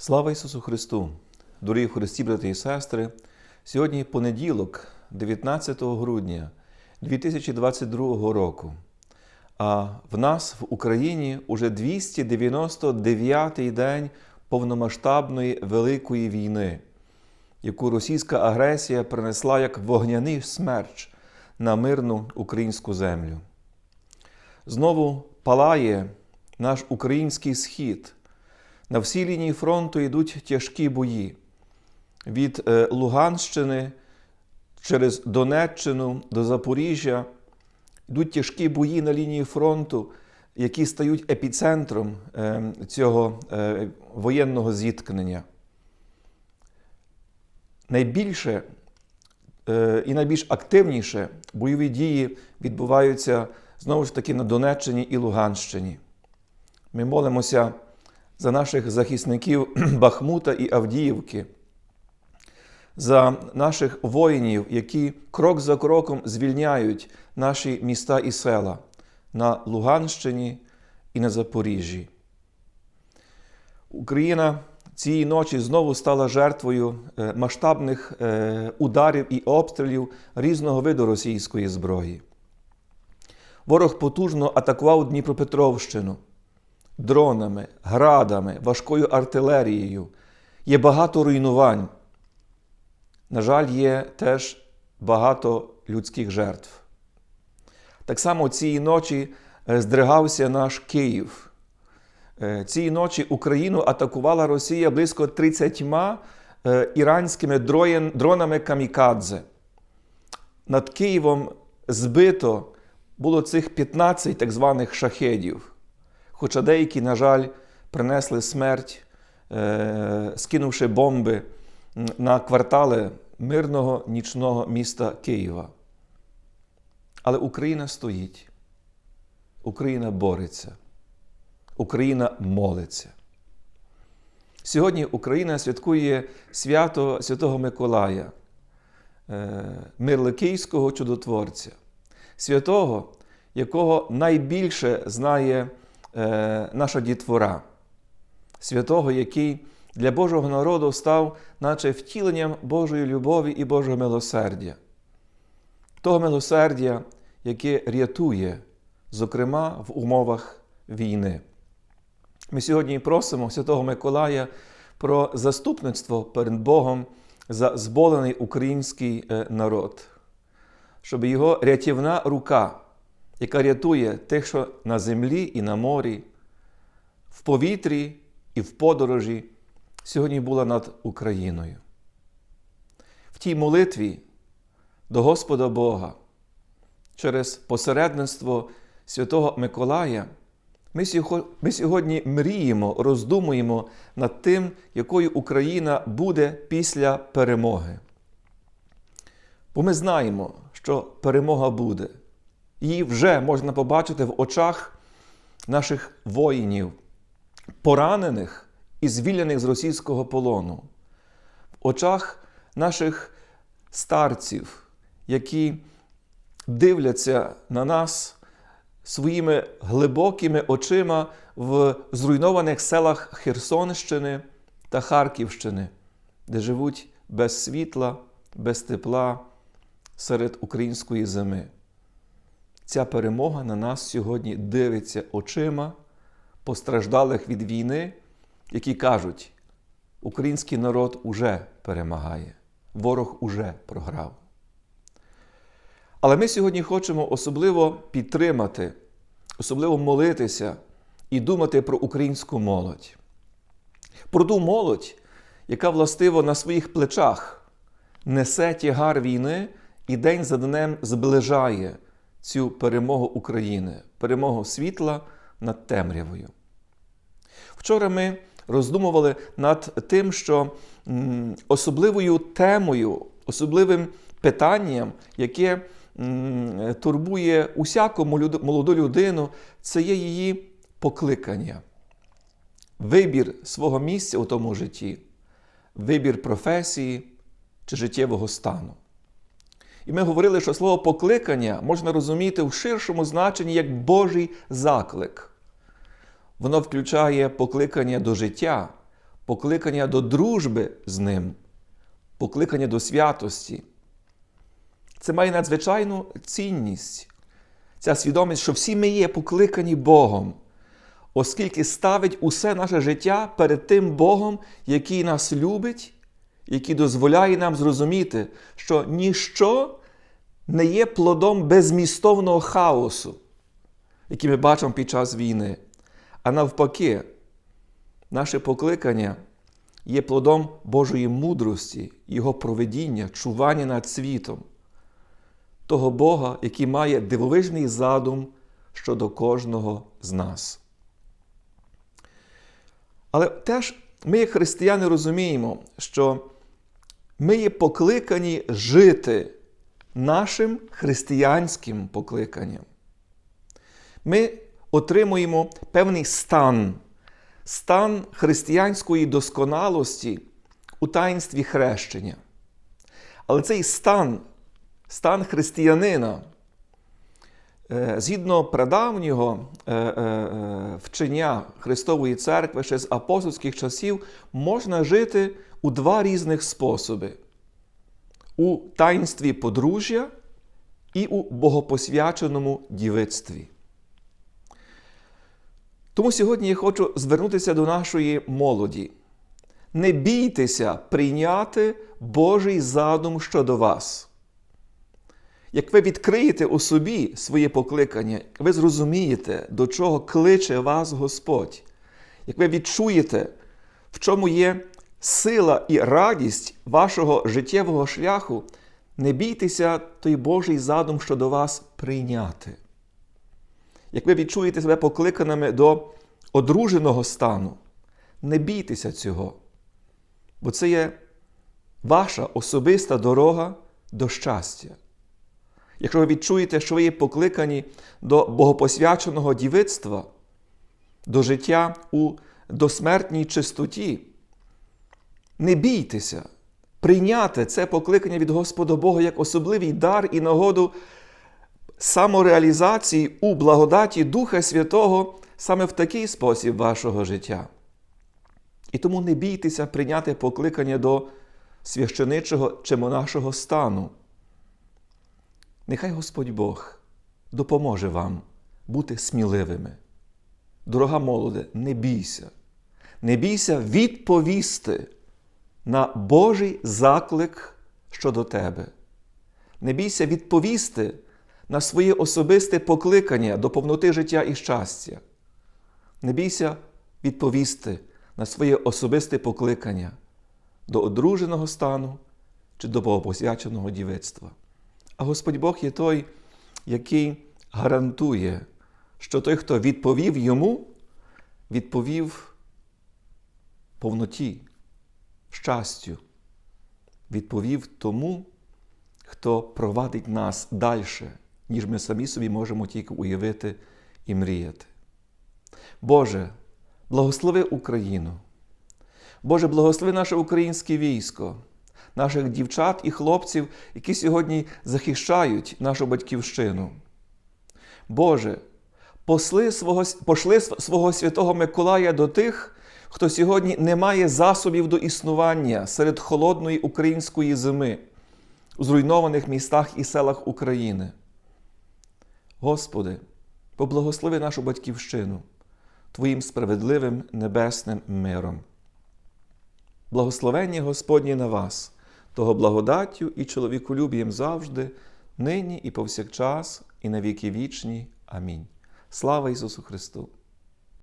Слава Ісусу Христу! Дорогі Христі, брати і сестри! Сьогодні понеділок, 19 грудня 2022 року. А в нас в Україні уже 299-й день повномасштабної Великої війни, яку російська агресія принесла як вогняний смерч на мирну українську землю. Знову палає наш український схід. На всій лінії фронту йдуть тяжкі бої. Від е, Луганщини через Донеччину до Запоріжжя йдуть тяжкі бої на лінії фронту, які стають епіцентром е, цього е, воєнного зіткнення. Найбільше і найбільш активніше бойові дії відбуваються знову ж таки на Донеччині і Луганщині. Ми молимося за наших захисників Бахмута і Авдіївки, за наших воїнів, які крок за кроком звільняють наші міста і села на Луганщині і на Запоріжжі. Україна цієї ночі знову стала жертвою е, масштабних е, ударів і обстрілів різного виду російської зброї. Ворог потужно атакував Дніпропетровщину дронами, градами, важкою артилерією. Є багато руйнувань. На жаль, є теж багато людських жертв. Так само цієї ночі е, здригався наш Київ. Е, Цієї ночі Україну атакувала Росія близько 30 е, іранськими дронами камікадзе. Над Києвом збито було цих 15 так званих шахедів. Хоча деякі, на жаль, принесли смерть, е, скинувши бомби на квартали мирного нічного міста Києва. Але Україна стоїть, Україна бореться, Україна молиться. Сьогодні Україна святкує свято Святого Миколая, е, Мирликийського чудотворця, святого, якого найбільше знає е, наша дітвора, святого, який для Божого народу став, наче втіленням Божої любові і Божого милосердя, того милосердя, яке рятує, зокрема, в умовах війни. Ми сьогодні просимо Святого Миколая про заступництво перед Богом за зболений український е, народ, щоб його рятівна рука яка рятує тих, що на землі і на морі, в повітрі і в подорожі, сьогодні була над Україною. В тій молитві до Господа Бога через посередництво Святого Миколая. Ми сьогодні мріємо, роздумуємо над тим, якою Україна буде після перемоги. Бо ми знаємо, що перемога буде. Її вже можна побачити в очах наших воїнів, поранених і звільнених з російського полону, в очах наших старців, які дивляться на нас своїми глибокими очима в зруйнованих селах Херсонщини та Харківщини, де живуть без світла, без тепла серед української зими ця перемога на нас сьогодні дивиться очима постраждалих від війни, які кажуть, український народ уже перемагає, ворог уже програв. Але ми сьогодні хочемо особливо підтримати, особливо молитися і думати про українську молодь. Про ту молодь, яка властиво на своїх плечах несе тягар війни і день за днем зближає цю перемогу України, перемогу світла над темрявою. Вчора ми роздумували над тим, що особливою темою, особливим питанням, яке турбує усяку молоду людину, це є її покликання, вибір свого місця у тому житті, вибір професії чи життєвого стану. І ми говорили, що слово покликання можна розуміти в ширшому значенні як Божий заклик. Воно включає покликання до життя, покликання до дружби з Ним, покликання до святості. Це має надзвичайну цінність, ця свідомість, що всі ми є покликані Богом, оскільки ставить усе наше життя перед тим Богом, який нас любить, який дозволяє нам зрозуміти, що ніщо не є плодом безмістовного хаосу, який ми бачимо під час війни. А навпаки, наше покликання є плодом Божої мудрості, Його проведіння, чування над світом, того Бога, який має дивовижний задум щодо кожного з нас. Але теж ми, як християни, розуміємо, що ми є покликані жити нашим християнським покликанням. Ми отримуємо певний стан, стан християнської досконалості у таїнстві хрещення. Але цей стан, стан християнина, е, згідно прадавнього е, е, вчення Христової церкви ще з апостольських часів, можна жити у два різних способи: у таїнстві подружжя і у богопосвяченому дівицтві. Тому сьогодні я хочу звернутися до нашої молоді. Не бійтеся прийняти Божий задум щодо вас. Як ви відкриєте у собі своє покликання, ви зрозумієте, до чого кличе вас Господь, як ви відчуєте, в чому є сила і радість вашого життєвого шляху, не бійтеся той Божий задум щодо вас прийняти. Як ви відчуєте себе покликаними до одруженого стану, не бійтеся цього, бо це є ваша особиста дорога до щастя. Якщо ви відчуєте, що ви є покликані до богопосвяченого дівицтва, до життя у досмертній чистоті, не бійтеся прийняти це покликання від Господа Бога як особливий дар і нагоду самореалізації у благодаті Духа Святого саме в такий спосіб вашого життя. І тому не бійтеся прийняти покликання до священичого чи монашого стану. Нехай Господь Бог допоможе вам бути сміливими. Дорога молоде, не бійся, не бійся відповісти на Божий заклик щодо тебе. Не бійся відповісти на своє особисте покликання до повноти життя і щастя. Не бійся відповісти на своє особисте покликання до одруженого стану чи до богопосвяченого дівицтва. А Господь Бог є той, який гарантує, що той, хто відповів йому, відповів повноті, щастю, відповів тому, хто провадить нас далі, ніж ми самі собі можемо тільки уявити і мріяти. Боже, благослови Україну. Боже, благослови наше українське військо, наших дівчат і хлопців, які сьогодні захищають нашу батьківщину. Боже, посли свого, пошли свого святого Миколая до тих, хто сьогодні не має засобів до існування серед холодної української зими у зруйнованих містах і селах України. Господи, поблагослови нашу батьківщину Твоїм справедливим небесним миром. Благословення Господнє на вас, того благодаттю і чоловіколюбієм завжди, нині і повсякчас, і на віки вічні. Амінь. Слава Ісусу Христу!